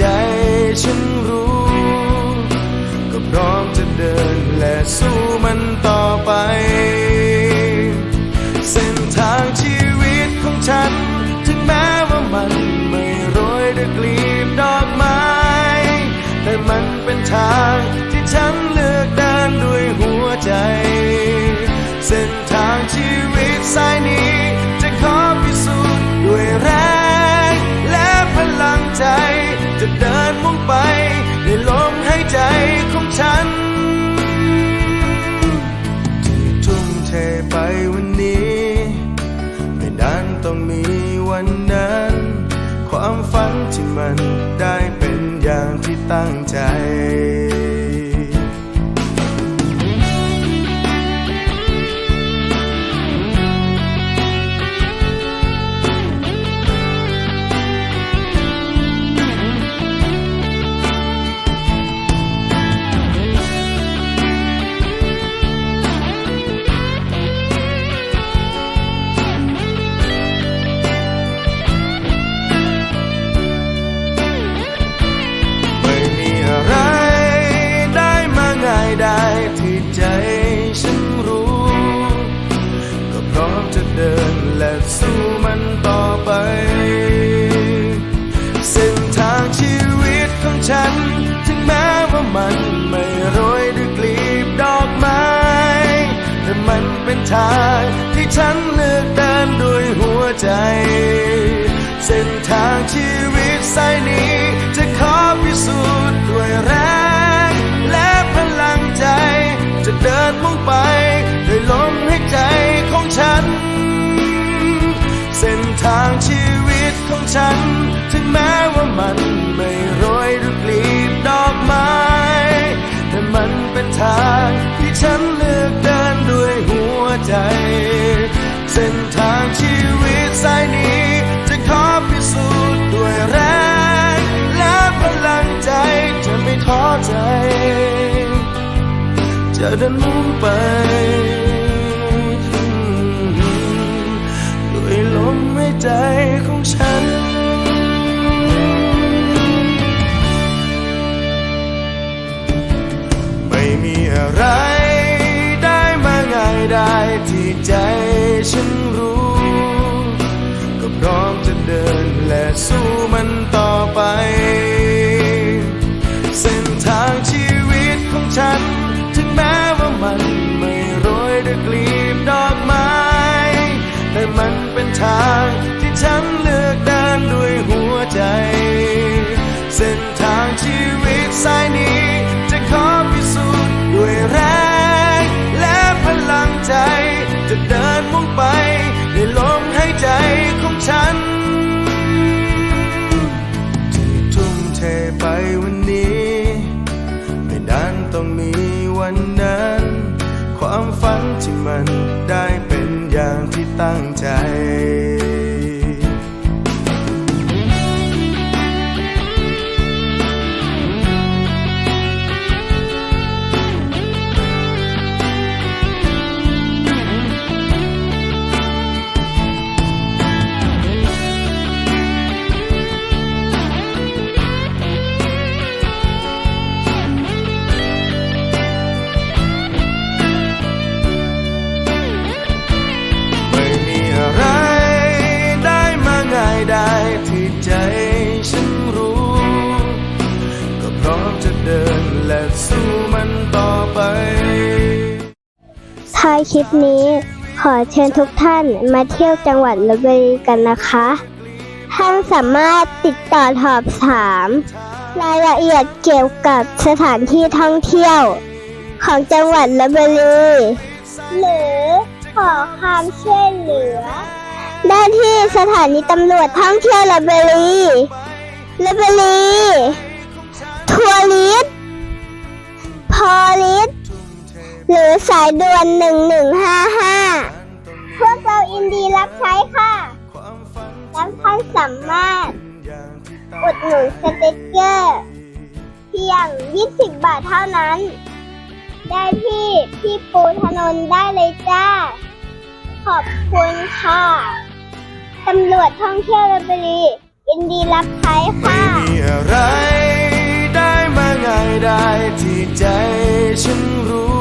จฉันรู้ ก็พร้อมจะเดินและสู้มันต่อไป เส้นทางชีวิตของฉัน ถึงแม้ว่ามันไม่โรยด้วยกลีบดอกไม้ แต่มันเป็นทาง ที่มันได้เป็นอย่างที่ตั้งใจ นเป็นทางที่ฉันเลือกเดินด้วยหัวใจ เส้นทางชีวิตสายนี้ จะขอพิสูจน์ด้วยแรง และพลังใจ จะเดินมุ่งไปด้วยลมหายใจของฉัน เส้นทางชีวิตของฉัน ถึงแม้ว่ามัน สายนี้ จะขอพิสูจน์ด้วยแรง และพลังใจจะไม่ท้อใจ จะเดินมุ่งไปด้วยลมหายใจของฉันไม่มีอะไรได้มาง่ายได้ที่ใจฉัน น นายคลิปนี้ ขอเชิญทุกท่านมาเที่ยวจังหวัดลบบุรีกันนะคะ ท่านสามารถติดต่อสอบถาม รายละเอียดเกี่ยวกับสถานที่ท่องเที่ยว ของจังหวัดลบบุรีหรือขอความช่วยเหลือ ได้ที่สถานีตำรวจท่องเที่ยวลบบุรีลบบุรีทัวริส หรือสายด่วน 1155 พวกเราอินดีรับใช้ค่ะแล้วท่านสามารถ อุดหนุนสติกเกอร์ เพียง 20 บาทเท่านั้น ได้ที่พี่ปูถนนได้เลยจ้า ขอบคุณค่ะ ตำรวจท่องเที่ยวลบบุรีอินดีรับใช้ค่ะมีอะไรได้ที่ใจฉันรู้